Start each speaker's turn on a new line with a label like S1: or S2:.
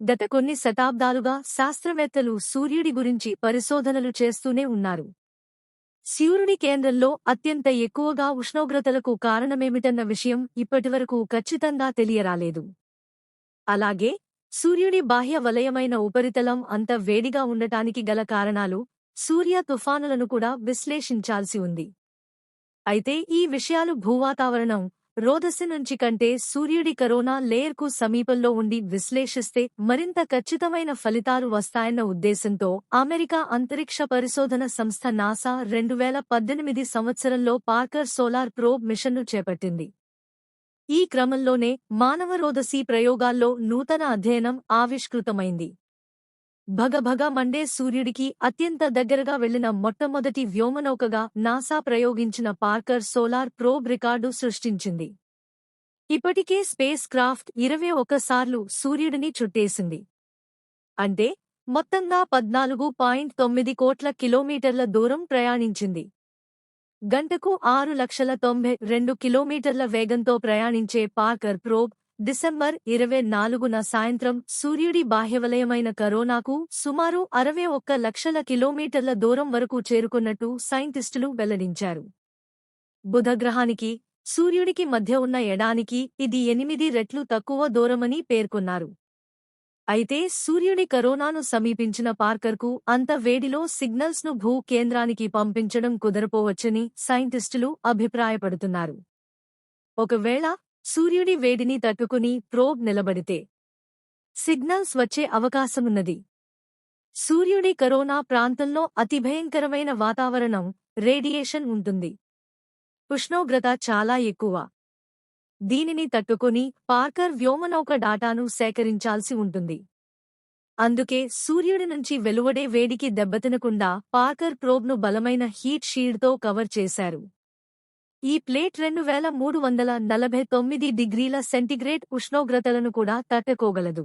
S1: గత కొన్ని శతాబ్దాలుగా శాస్త్రవేత్తలు సూర్యుడి గురించి పరిశోధనలు చేస్తూనే ఉన్నారు. సూర్యుడి కేంద్రంలో అత్యంత ఎక్కువగా ఉష్ణోగ్రతలకు కారణమేమిటన్న విషయం ఇప్పటివరకు ఖచ్చితంగా తెలియరాలేదు. అలాగే సూర్యుడి బాహ్య వలయమైన ఉపరితలం అంత వేడిగా ఉండటానికి గల కారణాలు సూర్య తుఫానులను కూడా విశ్లేషించాల్సి ఉంది. అయితే ఈ విషయాలు భూవాతావరణం రోదసి నుంచి కంటే సూర్యుడి కరోనా లేయర్కు సమీపంలో ఉండి విశ్లేషిస్తే మరింత ఖచ్చితమైన ఫలితాలు వస్తాయన్న ఉద్దేశంతో అమెరికా అంతరిక్ష పరిశోధన సంస్థ నాసా రెండు వేల పద్దెనిమిది సంవత్సరంలో పార్కర్ సోలార్ ప్రోబ్ మిషన్ను చేపట్టింది. ఈ క్రమంలోనే మానవరోదసి ప్రయోగాల్లో నూతన అధ్యయనం ఆవిష్కృతమైంది. భగభగ మండే సూర్యుడికి అత్యంత దగ్గరగా వెళ్ళిన మొట్టమొదటి వ్యోమనౌకగా నాసా ప్రయోగించిన పార్కర్ సోలార్ ప్రోబ్ రికార్డు సృష్టించింది. ఇప్పటికే స్పేస్ క్రాఫ్ట్ ఇరవై ఒకసార్లు సూర్యుడిని చుట్టేసింది. అంటే మొత్తంగా పద్నాలుగు పాయింట్ తొమ్మిది కోట్ల కిలోమీటర్ల దూరం ప్రయాణించింది. గంటకు ఆరు లక్షల తొంభై రెండు కిలోమీటర్ల వేగంతో ప్రయాణించే పార్కర్ ప్రోబ్ డిసెంబర్ ఇరవై నాలుగున సాయంత్రం సూర్యుడి బాహ్యవలయమైన కరోనాకు సుమారు అరవై ఒక్క లక్షల కిలోమీటర్ల దూరం వరకు చేరుకున్నట్టు సైంటిస్టులు వెల్లడించారు. బుధగ్రహానికి సూర్యుడికి మధ్య ఉన్న ఎడానికి ఇది ఎనిమిది రెట్లు తక్కువ దూరమని పేర్కొన్నారు. అయితే సూర్యుడి కరోనాను సమీపించిన పార్కర్కు అంత వేడిలో సిగ్నల్స్ను భూ కేంద్రానికి పంపించడం కుదరపోవచ్చని సైంటిస్టులు అభిప్రాయపడుతున్నారు. ఒకవేళ సూర్యుడి వేడిని తట్టుకుని ప్రోబ్ నిలబడితే సిగ్నల్స్ వచ్చే అవకాశమున్నది. సూర్యుడి కరోనా ప్రాంతంలో అతిభయంకరమైన వాతావరణం రేడియేషన్ ఉంటుంది. ఉష్ణోగ్రత చాలా ఎక్కువ. దీనిని తట్టుకుని పార్కర్ వ్యోమనౌక డాటాను సేకరించాల్సి ఉంటుంది. అందుకే సూర్యుడి నుంచి వెలువడే వేడికి దెబ్బతినకుండా పార్కర్ ప్రోబ్ను బలమైన హీట్ షీల్డ్తో కవర్ చేశారు. ఈ ప్లేట్ రెండు వేల మూడు వందల నలభై తొమ్మిది డిగ్రీల సెంటిగ్రేడ్ ఉష్ణోగ్రతలను కూడా తట్టుకోగలదు.